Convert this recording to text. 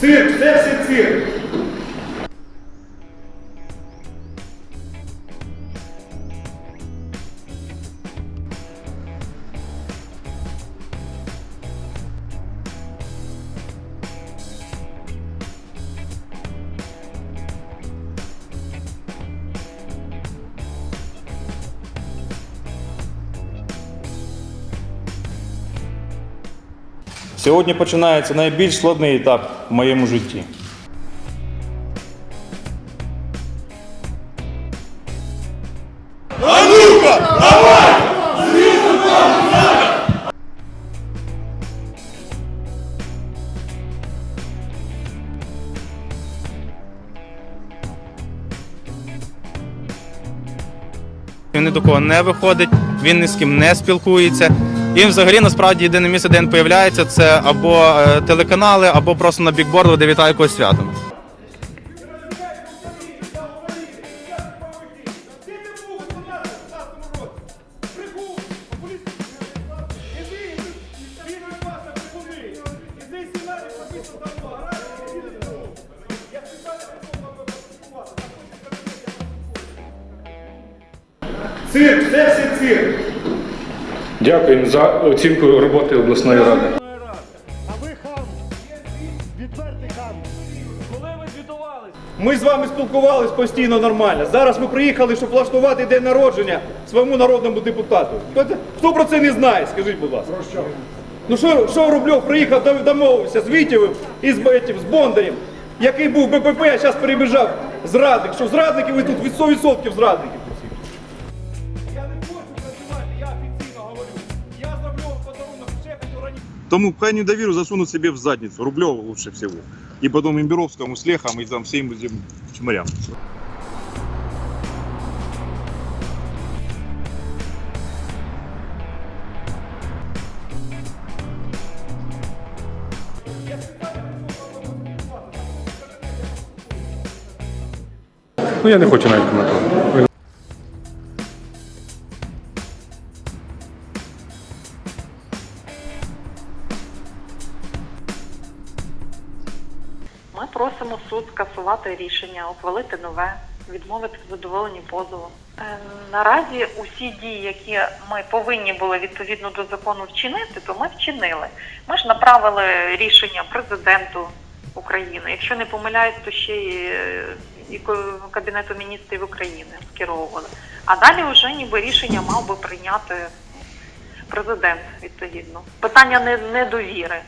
Цирк, це все цирк. Сьогодні починається найбільш складний етап в моєму житті. Він ні до кого не виходить, він ні з ким не спілкується. І взагалі насправді єдине місце, де він появляється, це або е, телеканали, або просто на бікборду, де вітає когось святом. Цирк, це все цирк. Дякуємо за оцінку роботи обласної ради. А ви хам! Відвертий хам! Ми з вами спілкувались постійно нормально. Зараз ми приїхали, щоб влаштувати день народження своєму народному депутату. Хто, про це не знає, скажіть, будь ласка. Ну що, що Рубльов приїхав, домовився з Вітєвим і з, этим, з Бондарем, який був БПП, а зараз перебіжав зрадник. Що зрадники ви тут від 100% зрадників. Тому крайнюю доверию засунут себе в задницу. Рублева лучше всего. И потом Имбировскому с Лехом и там всем этим чморям. Ну я не хочу навіть коментувати. Ми просимо суд скасувати рішення, ухвалити нове, відмовити в задоволенні позову. Е, Наразі усі дії, які ми повинні були відповідно до закону вчинити, то ми вчинили. Ми ж направили рішення президенту України. Якщо не помиляюсь, то ще й, е, Кабінету міністрів України скеровували. А далі вже ніби рішення мав би прийняти президент відповідно. Питання не- недовіри.